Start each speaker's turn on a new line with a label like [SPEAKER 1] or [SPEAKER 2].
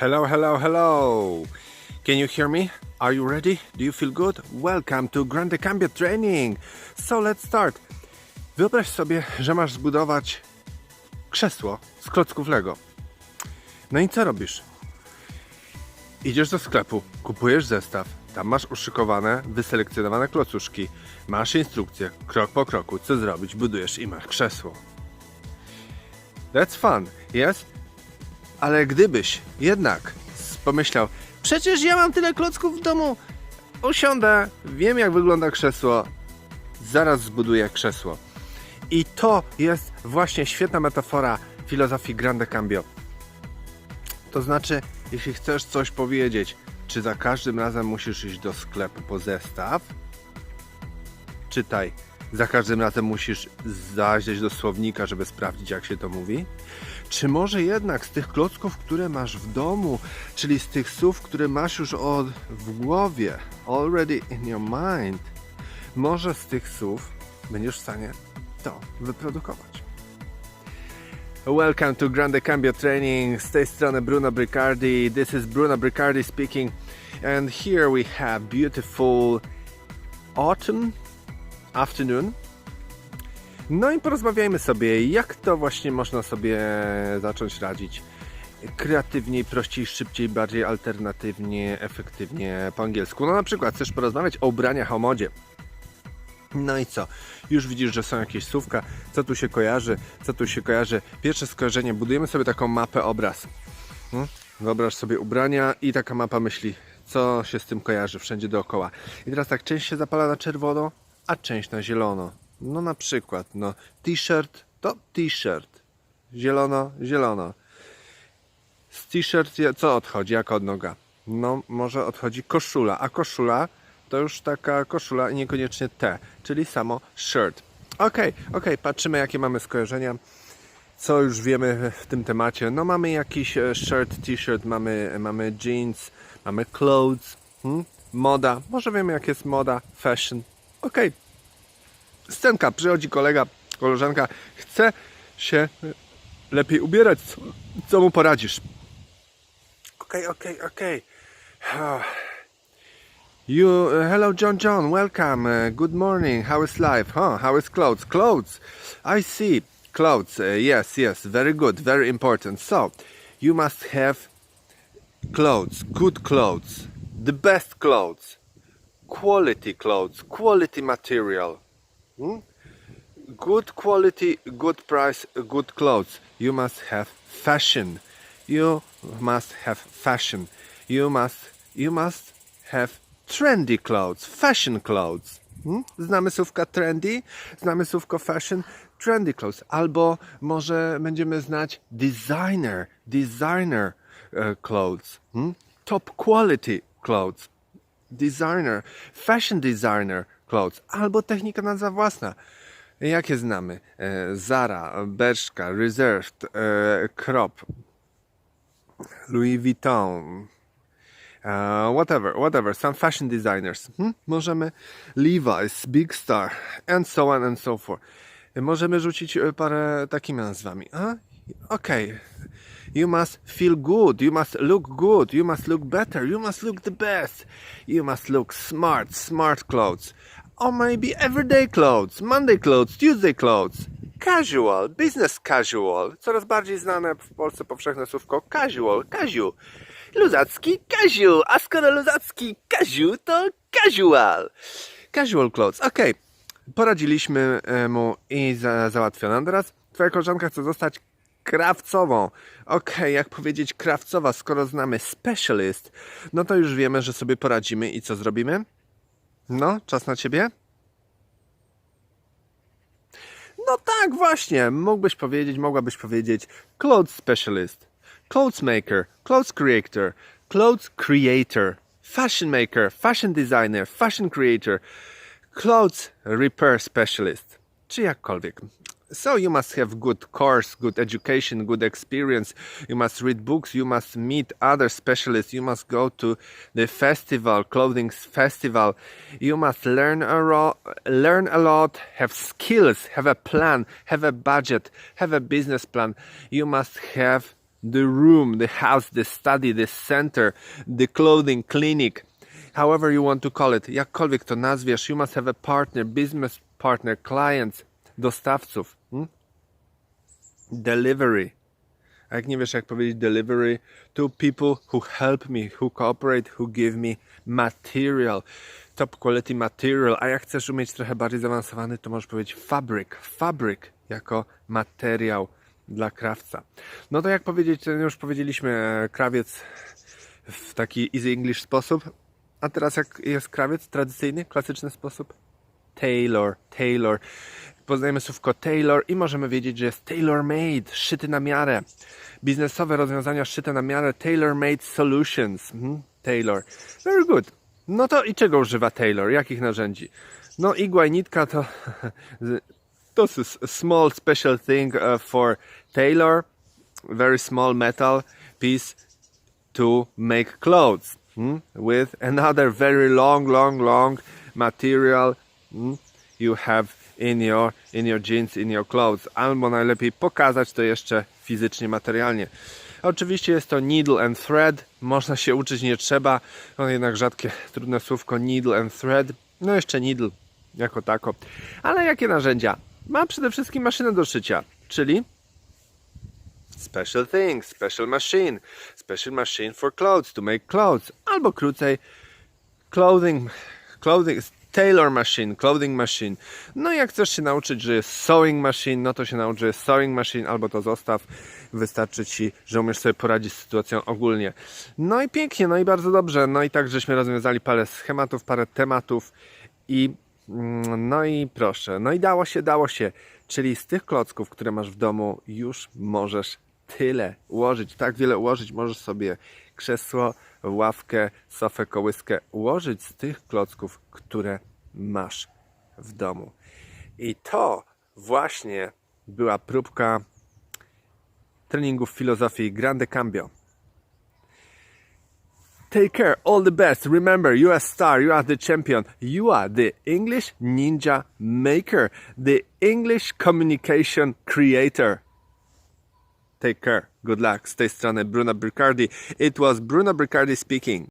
[SPEAKER 1] Hello, hello, hello. Can you hear me? Are you ready? Do you feel good? Welcome to Grande Cambio Training. So let's start. Wyobraź sobie, że masz zbudować krzesło z klocków Lego. No i co robisz? Idziesz do sklepu, kupujesz zestaw, tam masz uszykowane, wyselekcjonowane klocuszki, masz instrukcję, krok po kroku, co zrobić, budujesz i masz krzesło. That's fun, yes? Ale gdybyś jednak pomyślał, przecież ja mam tyle klocków w domu, usiądę, wiem jak wygląda krzesło, zaraz zbuduję krzesło. I to jest właśnie świetna metafora filozofii Grande Cambio. To znaczy, jeśli chcesz coś powiedzieć, czy za każdym razem musisz iść do sklepu po zestaw? Czytaj, za każdym razem musisz zajrzeć do słownika, żeby sprawdzić, jak się to mówi? Czy może jednak z tych klocków, które masz w domu, czyli z tych słów, które masz już od, w głowie, already in your mind, może z tych słów będziesz w stanie to wyprodukować? Welcome to Grande Cambio Training. Z tej strony Bruno Bricardi. This is Bruno Bricardi speaking. And here we have beautiful autumn afternoon. No i porozmawiajmy sobie, jak to właśnie można sobie zacząć radzić kreatywniej, prościej, szybciej, bardziej alternatywnie, efektywnie po angielsku. No na przykład chcesz porozmawiać o ubraniach, o modzie. No i co? Już widzisz, że są jakieś słówka, co tu się kojarzy, co tu się kojarzy. Pierwsze skojarzenie, budujemy sobie taką mapę, obraz. Hmm? Wyobraź sobie ubrania i taka mapa myśli, co się z tym kojarzy wszędzie dookoła. I teraz tak, część się zapala na czerwono, a część na zielono. No na przykład, no t-shirt to t-shirt. Zielono, zielono. Z t-shirt co odchodzi, jak od noga? No może odchodzi koszula, a koszula to już taka koszula i niekoniecznie T, czyli samo shirt. Okej, okej, patrzymy jakie mamy skojarzenia. Co już wiemy w tym temacie? No mamy jakiś e, shirt, t-shirt, mamy, mamy jeans, mamy clothes, hmm? moda. Może wiemy jak jest moda, fashion. Okej, scenka, przychodzi kolega, koleżanka, chce się lepiej ubierać. Co, co mu poradzisz? Okej, okej, okej. Ah. You, uh, hello, John. John, welcome. Uh, good morning. How is life? Huh? How is clothes? Clothes. I see. Clothes. Uh, yes, yes. Very good. Very important. So, you must have clothes. Good clothes. The best clothes. Quality clothes. Quality material. Hmm? Good quality, good price, good clothes. You must have fashion. You must have fashion. You must, you must have trendy clothes, fashion clothes. Hmm? Znamy słówka trendy, znamy słówko fashion, trendy clothes. Albo może będziemy znać designer, designer e, clothes. Hmm? Top quality clothes. Designer, fashion designer clothes. Albo technika nazwa własna. Jakie znamy? E, Zara, Bershka, Reserved, e, Krop, Louis Vuitton, uh, whatever, whatever, some fashion designers. Hmm? Możemy Levi's, Big Star, and so on and so forth. Możemy rzucić parę takimi nazwami. Okej. You must feel good, you must look good, you must look better, you must look the best, you must look smart, smart clothes. Or maybe everyday clothes, Monday clothes, Tuesday clothes. Casual, business casual. Coraz bardziej znane w Polsce powszechne słówko casual, Kaziu. Luzacki Kaziu, a skoro luzacki Kaziu, to casual. Casual clothes, okej. Poradziliśmy e, mu i za. Teraz twoja koleżanka chce zostać krawcową. Okej, jak powiedzieć krawcowa, skoro znamy specialist, no to już wiemy, że sobie poradzimy i co zrobimy? No, czas na ciebie? No tak, właśnie. Mógłbyś powiedzieć, mogłabyś powiedzieć clothes specialist, clothes maker, clothes creator, clothes creator, fashion maker, fashion designer, fashion creator, clothes repair specialist, czy jakkolwiek. So you must have good course, good education, good experience. You must read books. You must meet other specialists. You must go to the festival, clothing festival. You must learn a ro- learn a lot, have skills, have a plan, have a budget, have a business plan. You must have the room, the house, the study, the center, the clothing clinic, however you want to call it, jakkolwiek to nazwiesz, you must have a partner, business partner, clients, dostawców? Delivery. A jak nie wiesz jak powiedzieć delivery, to people who help me, who cooperate, who give me material, top quality material. A jak chcesz umieć trochę bardziej zaawansowany, to możesz powiedzieć fabric, fabric jako materiał dla krawca. No to jak powiedzieć, już powiedzieliśmy e, krawiec w taki easy English sposób. A teraz jak jest krawiec tradycyjny, klasyczny sposób? Tailor, tailor. Poznajemy słówko tailor i możemy wiedzieć, że jest tailor made, szyty na miarę. Biznesowe rozwiązania szyte na miarę, tailor made solutions. Mhm. Tailor. Very good. No to i czego używa tailor? Jakich narzędzi? No igła i nitka to to jest small special thing uh, for tailor, very small metal piece to make clothes hmm? with another very long, long, long material hmm, you have in your in your jeans, in your clothes. Albo najlepiej pokazać to jeszcze fizycznie, materialnie. Oczywiście jest to needle and thread. Można się uczyć, nie trzeba. No jednak rzadkie, trudne słówko needle and thread. No jeszcze needle jako tako. Ale jakie narzędzia? Ma przede wszystkim maszynę do szycia, czyli special things, special machine, special machine for clothes, to make clothes, albo krócej clothing, clothing, tailor machine, clothing machine. No i jak chcesz się nauczyć, że jest sewing machine, no to się nauczy, że jest sewing machine, albo to zostaw. Wystarczy ci, że umiesz sobie poradzić z sytuacją ogólnie. No i pięknie, no i bardzo dobrze. No i tak żeśmy rozwiązali parę schematów, parę tematów i mm, no i proszę, no i dało się, dało się. Czyli z tych klocków, które masz w domu, już możesz tyle ułożyć, tak wiele ułożyć. Możesz sobie krzesło, ławkę, sofę, kołyskę ułożyć z tych klocków, które masz w domu. I to właśnie była próbka treningów filozofii Grande Cambio. Take care, all the best. Remember, you are a star, you are the champion, you are the English ninja maker, the English communication creator. Take care, good luck. Z tej strony Bruno Bricardi. It was Bruno Bricardi speaking.